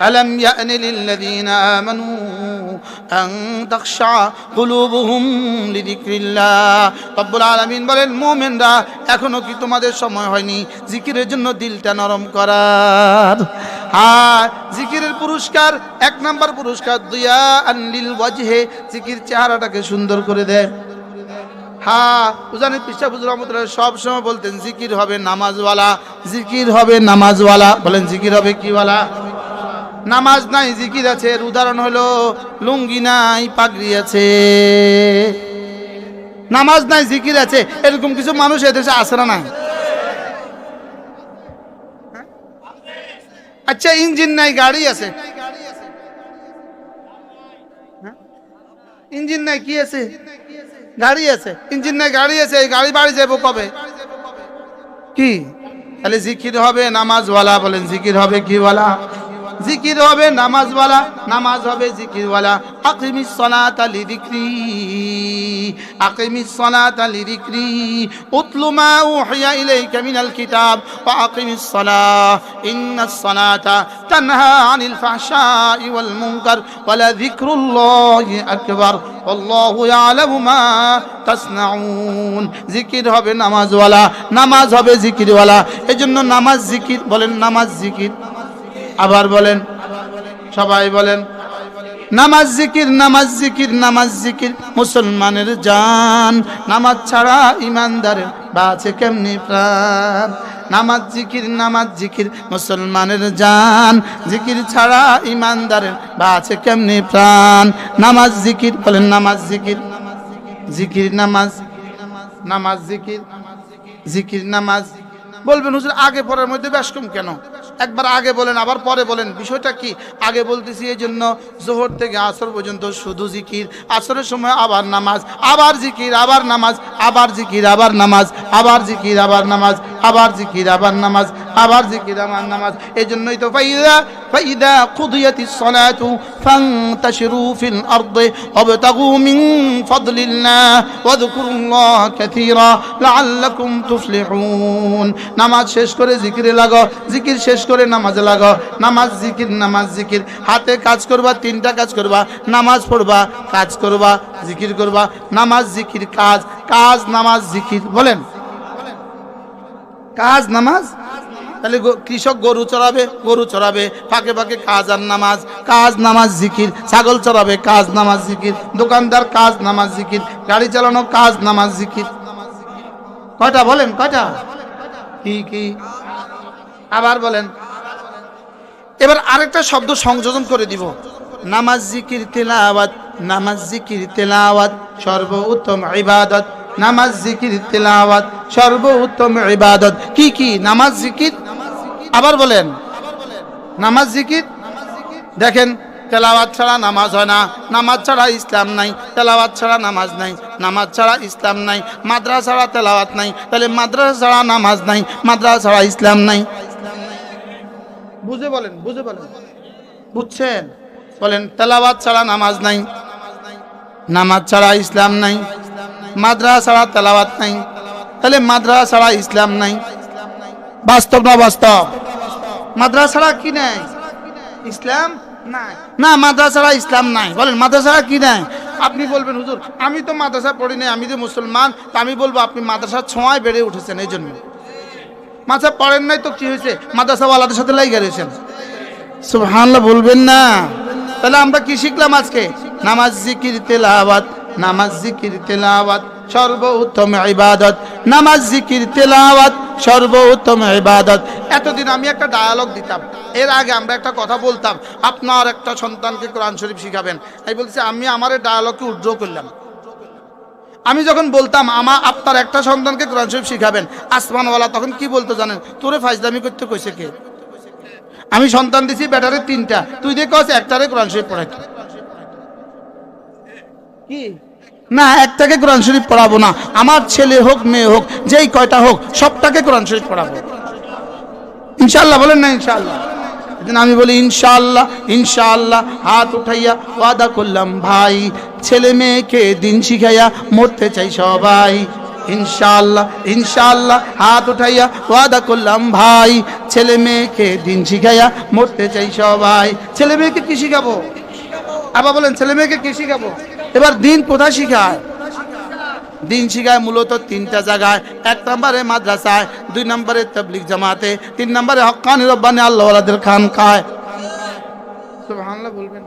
ألم يأن للذين آمنوا أن تخشع قلوبهم لذكر الله رب العالمين বলেন মুমিনরা এখনো কি তোমাদের সময় হয়নি জিকিরের জন্য দিলটা নরম করার হ্যাঁ জিকিরের পুরস্কার এক নাম্বার পুরস্কার দুইয়া আনলিল ওয়াজহে জিকির চেহারাটাকে সুন্দর করে দেয় হ্যাঁ উজানি পৃষ্ঠা বুজুর রহমতুল্লাহ সব সময় বলতেন জিকির হবে নামাজওয়ালা জিকির হবে নামাজওয়ালা বলেন জিকির হবে কিওয়ালা নামাজ নাই, জিকির আছে এর উদাহরণ হলো, লুঙ্গি নাই, পাগড়ি আছে। নামাজ নাই, জিকির আছে, এরকম কিছু মানুষ এদেশে আসে না নাই? আচ্ছা ইঞ্জিন নাই, গাড়ি আছে? ইঞ্জিন নাই, কি আছে? গাড়ি আছে, ইঞ্জিন নাই, গাড়ি আছে, এই গাড়ি বাড়ি যাব কবে? কি? তাহলে জিকির হবে, নামাজওয়ালা বলেন, জিকির হবে কিওয়ালা জিকির হবে নামাজওয়ালা, নামাজ হবে জিকিরওয়ালা। আকিমিস সালাতা লিযিকরি আকিমিস সালাতা লিযিকরি উতলু মা উহিয়া ইলাইকা মিনাল কিতাব, ওয়া আকিমিস সালাহ ইন্নাস সালাতা তানহা আনিল ফাহশাই ওয়াল মুনকার, ওয়ালা যিকরুল্লাহি আকবার। আল্লাহু ইয়ালামু মা তাসনাউন। জিকির হবে নামাজওয়ালা, নামাজ হবে জিকিরওয়ালা। এজন্য নামাজ জিকির বলেন, নামাজ জিকির। আবার বলেন, সবাই বলেন, নামাজ জিকির নামাজ জিকির নামাজ জিকির, মুসলমানের জান। নামাজ ছাড়া ইমানদারের বাঁচে কেমনি প্রাণ? নামাজ জিকির নামাজ জিকির, মুসলমানের জান। জিকির ছাড়া ইমানদারের বাঁচে কেমনি প্রাণ? নামাজ জিকির, বলেন নামাজ জিকির জিকির নামাজ নামাজ জিকির জিকির নামাজ। বলবেন, হুজুর, আগে পরের মধ্যে বেশ কম কেন? একবার আগে বলেন, আবার পরে বলেন, বিষয়টা কি? আগে বলতেছি এই জন্য জোহর থেকে আসর পর্যন্ত শুধু জিকির, আসরের সময় আবার নামাজ, আবার জিকির, আবার নামাজ, আবার জিকির, আবার নামাজ, আবার জিকির, আবার নামাজ, আবার জিকির, আবার নামাজ আবার জিকির আবার নামাজ। এই জন্যই তো ফাইদা ফাইদা কুদিয়াতিস সালাতু ফান্তাশিরু ফিল আরদি ওয়াবতাগু মিন ফাদলিল্লাহ ওয়াযকুরুল্লাহ কাসীরা লাআল্লাকুম তুফলিহুন। নামাজ শেষ করে জিকিরে লাগো, জিকির শেষ করে নামাজে লাগো। নামাজ জিকির নামাজ জিকির। হাতে কাজ করবা, তিনটা কাজ করবা, নামাজ পড়বা, কাজ করবা, জিকির করবা, নামাজ জিকির, কাজ কাজ, নামাজ জিকির, বলেন। কাজ, নামাজ? তাহলে কৃষক গরু চড়াবে গরু চড়াবে। ফাঁকে ফাঁকে কাজ আর নামাজ, কাজ, নামাজ, জিকির। ছাগল চড়াবে, কাজ, নামাজ, জিকির। দোকানদার, কাজ, নামাজ, জিকির। গাড়ি চালানো, কাজ, নামাজ, জিকির। কয়টা বলেন, কয়টা? কি কি? আবার বলেন। এবার আরেকটা শব্দ সংযোজন করে দিব। নামাজ, জিকির, তেলাওয়াত। নামাজ, জিকির, তেলাওয়াত। সর্ব উত্তম ইবাদত। নামাজ, জিকির, তেলাওয়াত। সর্ব উত্তম ইবাদত। কি কি? নামাজ, জিকির আবার বলেন, নামাজ জিকির? দেখেন, তেলাওয়াত ছাড়া নামাজ হয় না, নামাজ ছাড়া ইসলাম নাই, তেলাওয়াত ছাড়া নামাজ নাই, নামাজ ছাড়া ইসলাম নাই, মাদ্রাসা ছাড়া তেলাওয়াত নাই, তাহলে মাদ্রাসা ছাড়া নামাজ নাই, মাদ্রাসা ছাড়া ইসলাম নাই। বুঝে বলেন বুঝে বলেন। বুঝছেন? বলেন, তেলাওয়াত ছাড়া নামাজ নাই, নামাজ ছাড়া ইসলাম নাই, মাদ্রাসা ছাড়া তেলাওয়াত নাই, তাহলে মাদ্রাসা ছাড়া ইসলাম নাই। বাস্তব না বাস্তব? মাদ্রাসা ছাড়া কি নাই? ইসলাম নাই। না মাদ্রাসা ছাড়া ইসলাম নাই। বলেন মাদ্রাসা ছাড়া কি নাই? আপনি বলবেন হুজুর আমি তো মাদ্রাসা পড়ি নাই আমি যে মুসলমান তা আমি বলব আপনি মাদ্রাসার ছোঁয়ায় বেড়ে উঠেছেন এই জন্য। মাথা পড়েন নাই তো কি হয়েছে? মাদ্রাসাওয়ালাদের সাথে লাইগা রয়েছেন। সুবহানাল্লাহ বলবেন না। তাহলে আমরা কি শিখলাম আজকে? নামাজ জিকির তেলাওয়াত নামাজ জিকির তেলাওয়াত সর্বোত্তম ইবাদত। নামাজ জিকির তেলাওয়াত সর্বোত্তম ইবাদত। এতদিন আমি একটা ডায়ালগ দিতাম। এর আগে আমরা একটা কথা বলতাম, আপনার একটা সন্তানকে কোরআন শরীফ শিখাবেন। আমি বলছি, আমি আমার ডায়ালগকে উজ্জ্ব করলাম। আমি যখন বলতাম, আমা, আপনার একটা সন্তানকে কোরআন শরীফ শিখাবেন, আসমানওয়ালা তখন কি বলতো জানেন? তোরে ফাইজদামি করতে কইছে কে? আমি সন্তান দিছি, ব্যাটারে তিনটা। তুই দেখে একটারে কোরআন শরীফ পড়াইতে। না একটাকে কোরআন শরীফ পড়াবো না। আমার ছেলে হোক, মেয়ে হোক, যেই কয়টা হোক, সবটাকে কোরআন শরীফ পড়াবো। ইনশাল্লাহ বলেন না ইনশাল্লাহ আমি বলি, ইনশাআল্লাহ ইনশাআল্লাহ, হাত উঠাইয়া ওয়াদা করলাম, ভাই, ছেলে মেয়েকে দিন শিখাইয়া মরতে চাই সবাই। ইনশাআল্লাহ ইনশাআল্লাহ, হাত উঠাইয়া ওয়াদা করলাম, ভাই, ছেলে মেয়েকে দিন শিখাইয়া মরতে চাই সবাই। ছেলে মেয়েকে কি শিখাবো? আবার বলেন, ছেলে মেয়েকে কি শিখাবো? এবার দিন কোথায় শিখায়? দিন শিখায় মূলত তিনটা জায়গায়। এক নম্বরে মাদ্রাসায়, দুই নম্বরে তবলিক জামাতে, তিন নম্বরে হকানি রব্বানি আল্লাহদের খান খায় বলবেন।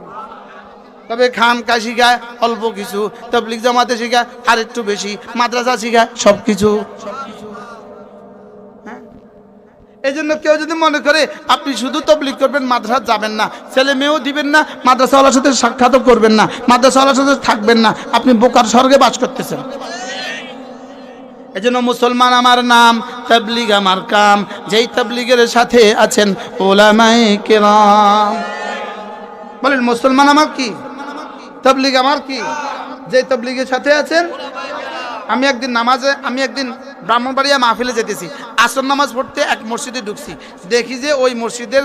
তবে খান কা শিখায় অল্প কিছু তবলিক জামাতে শিখায় আর একটু বেশি, মাদ্রাসা শিখায় সব কিছু এই জন্য কেউ যদি মনে করে আপনি শুধু তবলিক করবেন, মাদ্রাসা যাবেন না, ছেলে মেয়েও দিবেন না, মাদ্রাসাওয়ালার সাথে সাক্ষাৎও করবেন না, মাদ্রাসাওয়ালার সাথে থাকবেন না, আপনি বোকার স্বর্গে বাস করতেছেন। এজন্য মুসলমান আমার নাম, তবলিগ আমার কাম, যেই তবলিগের সাথে আছেন ওলামাই কেরাম। বলেন, মুসলমান আমার কি? তবলিগ আমার কি? যে তবলিগের সাথে আছেন আমি একদিন নামাজে, আমি একদিন ব্রাহ্মণবাড়িয়া মাহফিলে যেতেছি। আসর নামাজ পড়তে এক মসজিদে ঢুকছি। দেখি যে ওই মসজিদের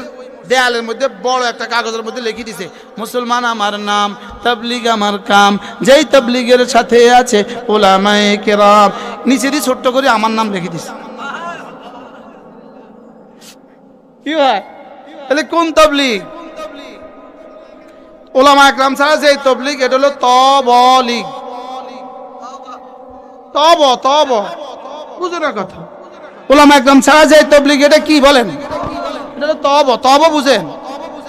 দেয়ালের মধ্যে বড় একটা কাগজের মধ্যে লিখে দিছে, মুসলমান আমার নাম, তবলিগ আমার কাম, যেই তবলিগের সাথে আছে ওলামায়ে কেরাম। নিচে দিয়ে ছোট্ট করে আমার নাম লিখে দিছে। কি হয়? তাহলে কোন তবলিগ? ওলামা একরাম ছাড়া যে তবলিগ, এটা হলো তবলিগ। তব তব। বুঝো না কথা। ওলামা একদম ছাড়া যে তবলিগ এটা কি বলেন? এটা তব তব বুঝেন।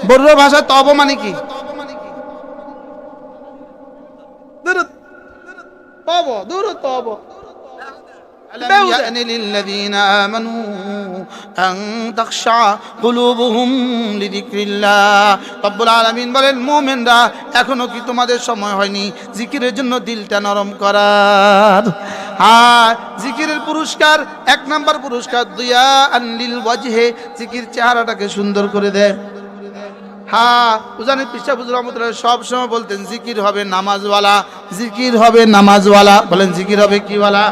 বড় ভাষায় তব মানে কি? তব দূর তব। ألم يأن للذين آمنوا أن تخشع قلوبهم لذكر الله رب العالمين বলেন মুমিনরা এখনো কি তোমাদের সময় হয়নি জিকিরের জন্য দিলটা নরম করার হ্যাঁ জিকিরের পুরস্কার এক নাম্বার পুরস্কার দুয়া আনলিল ওয়াজহে জিকির চেহারাটাকে সুন্দর করে দেয় হ্যাঁ উজানি পিসা বুজুর রহমতুল্লাহ সব সময় বলতেন জিকির হবে নামাজওয়ালা জিকির হবে নামাজওয়ালা বলেন জিকির হবে কিওয়ালা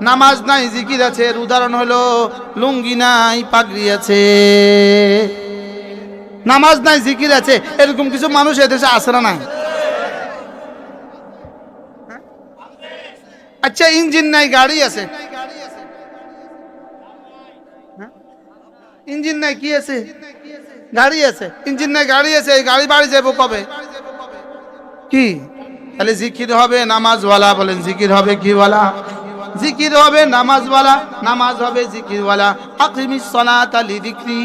নামাজ নাই, জিকির আছে এর উদাহরণ হলো, লুঙ্গি নাই, পাগড়ি আছে। নামাজ নাই, জিকির আছে, এরকম কিছু মানুষ এদেশে আসে না নাই। আচ্ছা ইঞ্জিন নাই, গাড়ি আছে? ইঞ্জিন নাই, কি আছে? গাড়ি আছে। ইঞ্জিন নাই, গাড়ি আছে, এই গাড়ি বাড়ি যাব কবে? কি? তাহলে জিকির হবে, নামাজওয়ালা বলেন, জিকির হবে কিওয়ালা? জিকির হবে নামাজওয়ালা, নামাজ হবে জিকিরওয়ালা। আকিমিস সালাতা লিযিকরি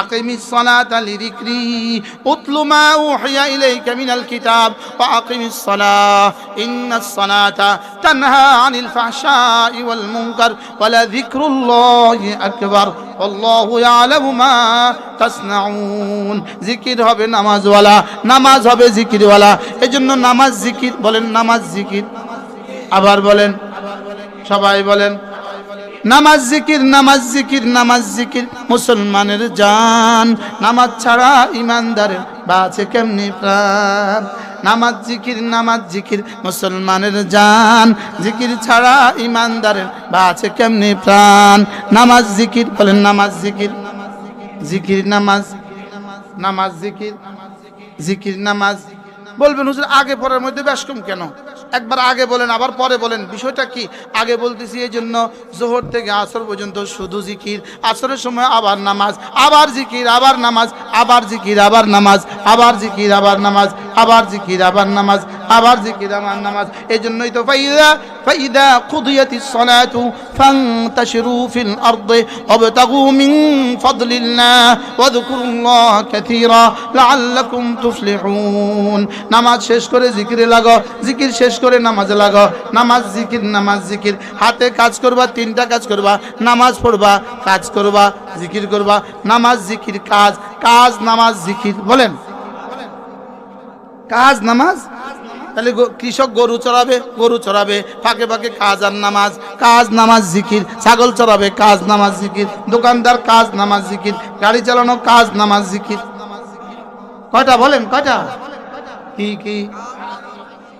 আকিমিস সালাতা লিযিকরি। উতলু মা উহিয়া ইলাইকা মিনাল কিতাব, ওয়া আকিমিস সালাহ। ইন্নাস সালাতা তানহা আনিল ফাহশাই ওয়াল মুনকার, ওয়ালা যিকরুল্লাহি আকবার। আল্লাহু ইয়ালামু মা তাসনাউন। জিকির হবে নামাজওয়ালা, নামাজ হবে জিকিরওয়ালা। এজন্য নামাজ জিকির, বলেন নামাজ জিকির। আবার বলেন, সবাই বলেন, নামাজ জিকির নামাজ জিকির নামাজ জিকির, মুসলমানের জান। নামাজ ছাড়া ইমানদারের বাঁচে কেমনি প্রাণ? নামাজ জিকির নামাজ জিকির, মুসলমানের জান। জিকির ছাড়া ইমানদারের বাঁচে কেমনি প্রাণ? নামাজ জিকির, বলেন নামাজ জিকির। জিকির নামাজ নামাজ জিকির জিকির নামাজ। বলবেন, হুজুর, আগে পরের মধ্যে ব্যাসকম কেন? একবার আগে বলেন, আবার পরে বলেন। বিষয়টা কি? আগে বলতেছি এই জন্য জোহর থেকে আসর পর্যন্ত শুধু জিকির। আসরের সময় আবার নামাজ, আবার জিকির, আবার নামাজ। আবার জিকির, আবার নামাজ, আবার জিকির, আবার নামাজ, আবার জিকির, আবার নামাজ, আবার জিকির, আবার নামাজ। এই জন্যই তো ফাইদা ফাইদা কুদিয়াতিস সালাতু ফান্তাশিরু ফিল আরদি ওয়াবতাগু মিন ফাদলিল্লাহ ওয়াযকুরুল্লাহ কাসীরা লাআল্লাকুম তুফলিহুন। নামাজ শেষ করে জিকিরে লাগো, জিকির শেষ করে নামাজে লাগো। নামাজ জিকির নামাজ জিকির। হাতে কাজ করবা, তিনটা কাজ করবা। নামাজ পড়বা, কাজ করবা, জিকির করবা। নামাজ জিকির কাজ কাজ, নামাজ, জিকির, বলেন। কাজ, নামাজ? তাহলে কৃষক গরু চড়াবে গরু চড়াবে, ফাঁকে ফাঁকে কাজ আর নামাজ। কাজ, নামাজ, জিকির। ছাগল চড়াবে, কাজ, নামাজ, জিকির। দোকানদার, কাজ, নামাজ, জিকির। গাড়ি চালানো, কাজ, নামাজ, জিকির। কয়টা বলেন, কয়টা? কি কি?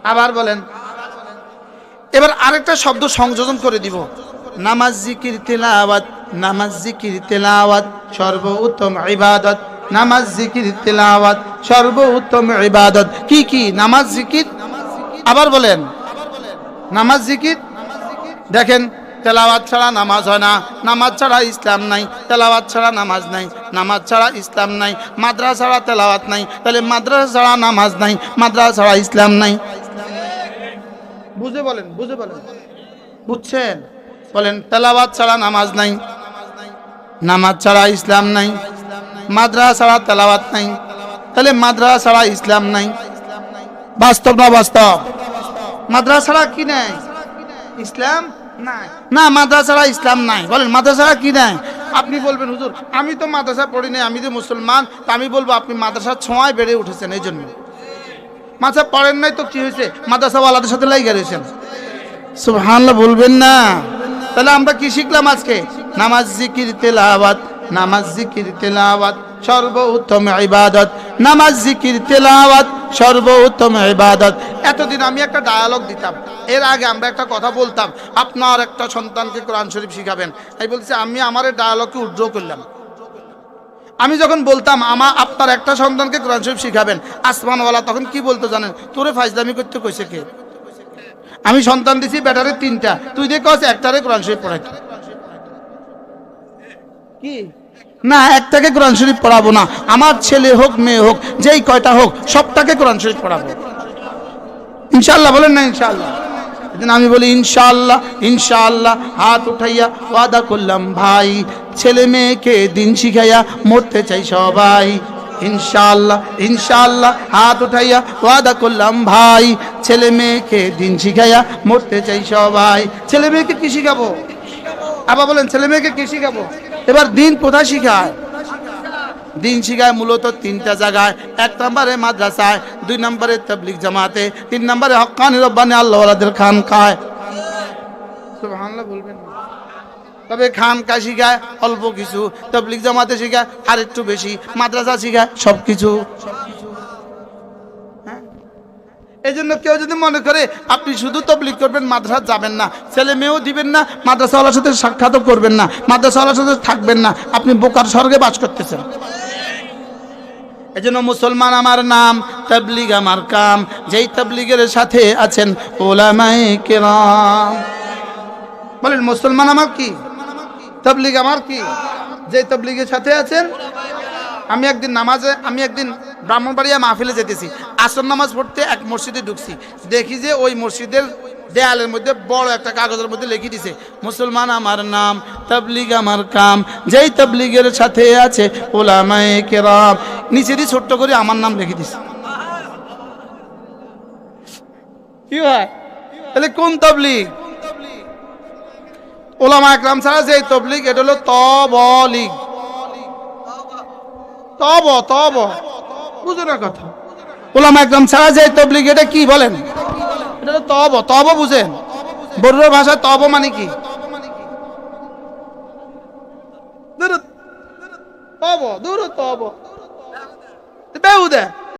আবার বলেন। এবার আরেকটা শব্দ সংযোজন করে দিব। নামাজ, জিকির, তেলাওয়াত। নামাজ, জিকির, তেলাওয়াত। সর্বোত্তম ইবাদত। নামাজ, জিকির, তেলাওয়াত, সর্বোত্তম ইবাদত। কি কি? নামাজ, জিকির? আবার বলেন। নামাজ, জিকির? দেখেন, তেলাওয়াত ছাড়া নামাজ হয় না। নামাজ ছাড়া ইসলাম নাই। তেলাওয়াত ছাড়া নামাজ নাই। নামাজ ছাড়া ইসলাম নাই। মাদ্রাসা ছাড়া তেলাওয়াত নাই। তাহলে মাদ্রাসা ছাড়া নামাজ নাই। মাদ্রাসা ছাড়া ইসলাম নাই। বুঝে বলেন বুঝে বলেন। বুঝছেন? বলেন, তেলাওয়াত ছাড়া নামাজ নাই। নামাজ ছাড়া ইসলাম নাই। মাদ্রাসা ছাড়া নাই। তাহলে মাদ্রাসা ছাড়া ইসলাম নাই। বাস্তব না বাস্তব? মাদ্রাসা ছাড়া কি নাই? ইসলাম না, মাদ্রাসা ছাড়া ইসলাম নাই। বলেন, মাদ্রাসা ছাড়া কি নাই? আপনি বলবেন, হুজুর, আমি তো মাদ্রাসা পড়ি নাই, আমি যে মুসলমান, তা আমি বলব আপনি মাদ্রাসার ছোঁয়ায় বেড়ে উঠেছেন, এই জন্য। মাদ্রাসা পড়েন নাই তো কি হয়েছে? মাদ্রাসাওয়ালাদের সাথে লাইগা রয়েছেন। সুবহানাল্লাহ, বলবেন না। তাহলে আমরা কি শিখলাম আজকে? নামাজ, জিকির, তেলাওয়াত। নামাজ জিকির, তেলাওয়াত, সর্বোত্তম ইবাদত। নামাজ জিকির, তেলাওয়াত, সর্বোত্তম ইবাদত। এতদিন আমি একটা ডায়ালগ দিতাম। এর আগে আমরা একটা কথা বলতাম, আপনার একটা সন্তানকে কোরআন শরীফ শিখাবেন। আমি বলছি, আমি আমার ডায়ালগকে উড্র করলাম। আমি যখন বলতাম, আমা, আপনার একটা সন্তানকে কোরআন শরীফ শিখাবেন। আসমানওয়ালা তখন কি বলতো জানেন? তোরে ফাইজদামি করতে কইছে কে? আমি সন্তান দিছি ব্যাটারে তিনটা। তুই যে কস একটারে কোরআন শরীফ পড়াইতে। না, একটাকে কোরআন শরীফ পড়াবো না। আমার ছেলে হোক, মেয়ে হোক, যেই কয়টা হোক, সবটাকে কোরআন শরীফ পড়াবো। ইনশাল্লাহ বলেন না ইনশাল্লাহ আমি বলি, ইনশাআল্লাহ ইনশাআল্লাহ, হাত উঠাইয়া ওয়াদা করলাম, ভাই। ছেলে মেয়েকে দিন শিখাইয়া মরতে চাই সবাই। ইনশাআল্লাহ ইনশাল্লাহ হাত উঠাইয়া ওয়াদা করলাম, ভাই। ছেলে মেয়েকে দিন শিখাইয়া মরতে চাই সবাই। ছেলে মেয়েকে কি শিখাবো? আবার বলেন, ছেলে মেয়েকে কি শিখাবো? এবার দিন কোথায় শিখায়? দিন শিখায় মূলত তিনটা জায়গায়। এক নম্বরে মাদ্রাসায়, দুই নম্বরে তবলিক জামাতে, তিন নম্বরে হকানি রব্বানি আল্লাহ খান খায় তবে খান কা শিখায়, অল্প কিছু। তবলিক জামাতে শিখায়, আর একটু বেশি। মাদ্রাসা শিখায় সব কিছু এই জন্য কেউ যদি মনে করে, আপনি শুধু তবলিক করবেন, মাদ্রাসা যাবেন না, ছেলে মেয়েও দিবেন না, মাদ্রাসাওয়ালার সাথে সাক্ষাৎও করবেন না, মাদ্রাসাওয়ালার সাথে থাকবেন না, আপনি বোকার স্বর্গে বাস করতেছেন। জন্য মুসলমান আমার নাম, তবলিগ আমার কাম, যেই তবলিগের সাথে আছেন ওলামাই কেরাম। বলেন, মুসলমান আমার কি? তবলিগ আমার কি? যে তবলিগের সাথে আছেন, আমি একদিন নামাজে, আমি একদিন ব্রাহ্মণবাড়িয়া মাহফিলে যেতেছি। আসর নামাজ পড়তে এক মসজিদে ঢুকছি। দেখি যে ওই মসজিদের দেয়ালের মধ্যে বড় একটা কাগজের মধ্যে লিখে দিছে, মুসলমান আমার নাম, তবলিগ আমার কাম, যেই তবলিগের সাথে আছে ওলামায়ে কেরাম। নিচে দিয়ে ছোট্ট করে আমার নাম লিখে দিছে। কি হয়? তাহলে কোন তবলিগ? ওলামা একরাম ছাড়া যে তবলিগ, এটা হলো তবলিগ। তব তব। বুঝো না কথা। ওলামা একদম ছাড়া যে তবলিগ এটা কি বলেন? এটা তো তব তব বুঝেন। বড়ুয়া ভাষায় তব মানে কি? তব দূর তব। বেউদে